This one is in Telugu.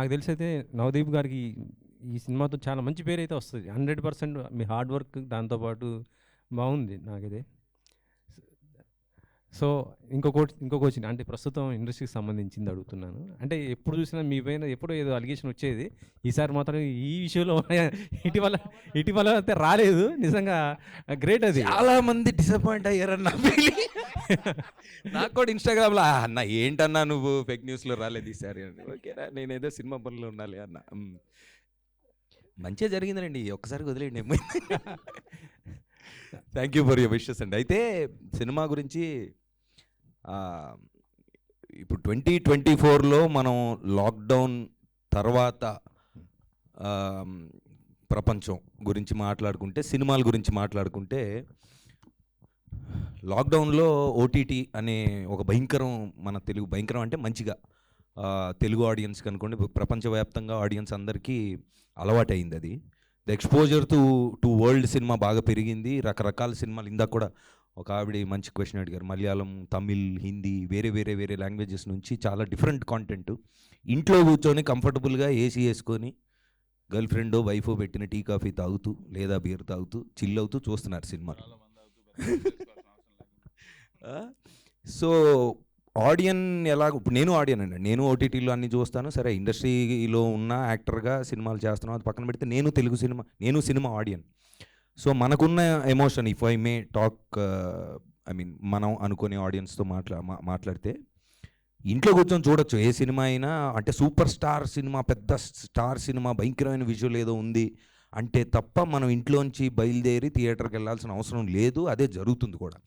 నాకు తెలిసి అయితే నవదీప్ గారికి ఈ సినిమాతో చాలా మంచి పేరు అయితే వస్తుంది. హండ్రెడ్ పర్సెంట్ మీ హార్డ్ వర్క్ దాంతోపాటు బాగుంది నాకైతే. సో ఇంకొక ఇంకొక వచ్చింది. అంటే ప్రస్తుతం ఇండస్ట్రీకి సంబంధించింది అడుగుతున్నాను. అంటే ఎప్పుడు చూసినా మీ పైన ఎప్పుడో ఏదో అలిగేషన్ వచ్చేది. ఈసారి మాత్రం ఈ విషయంలో ఇటీవల ఇటీవల అయితే రాలేదు. నిజంగా గ్రేట్ అది. చాలా మంది డిసప్పాయింట్ అయ్యారన్న నాకు కూడా ఇన్స్టాగ్రామ్లో "ఆ, అన్న ఏంటన్నా నువ్వు ఫేక్ న్యూస్లో రాలేదు ఈసారి? అని. ఓకేరా నేనేదో సినిమా పనులు ఉండాలి అన్న. మంచిగా జరిగిందండి ఒక్కసారి వదిలేయండి. Thank you for your wishes అండి. అయితే సినిమా గురించి ఇప్పుడు ట్వంటీ ట్వంటీ ఫోర్లో మనం లాక్డౌన్ తర్వాత ప్రపంచం గురించి మాట్లాడుకుంటే సినిమాల గురించి మాట్లాడుకుంటే లాక్డౌన్లో ఓటీటీ అనే ఒక భయంకరం మన తెలుగు భయంకరం అంటే మంచిగా తెలుగు ఆడియన్స్ కనుకోండి ప్రపంచవ్యాప్తంగా ఆడియన్స్ అందరికీ అలవాటైంది అది. The exposure to to world cinema బాగా పెరిగింది. రకరకాల సినిమాలు ఇందాక కూడా ఒక ఆవిడ మంచి క్వశ్చన్ అడిగారు. మలయాళం తమిళ్ హిందీ వేరే వేరే వేరే లాంగ్వేజెస్ నుంచి చాలా డిఫరెంట్ కాంటెంట్ ఇంట్లో కూర్చొని కంఫర్టబుల్గా ఏసీ వేసుకొని గర్ల్ ఫ్రెండ్ వైఫ్ పెట్టిన టీ కాఫీ తాగుతూ లేదా బీర్ తాగుతూ చిల్ అవుతూ చూస్తున్నారు సినిమాలు. సో ఆడియన్ ఎలా ఇప్పుడు నేను ఆడియన్ అండి. నేను ఓటీటీలో అన్ని చూస్తాను. సరే ఇండస్ట్రీలో ఉన్న యాక్టర్గా సినిమాలు చేస్తున్నాను. అది పక్కన పెడితే నేను తెలుగు సినిమా నేను సినిమా ఆడియన్. సో మనకున్న emotion if I may talk I mean మనం అనుకునే ఆడియన్స్తో మాట్లా మాట్లాడితే ఇంట్లో కూర్చొని చూడొచ్చు. ఏ సినిమా అయినా అంటే సూపర్ స్టార్ సినిమా పెద్ద స్టార్ సినిమా భయంకరమైన విజువల్ ఏదో ఉంది అంటే తప్ప మనం ఇంట్లోంచి బయలుదేరి థియేటర్కి వెళ్ళాల్సిన అవసరం లేదు. అదే జరుగుతుంది కూడా.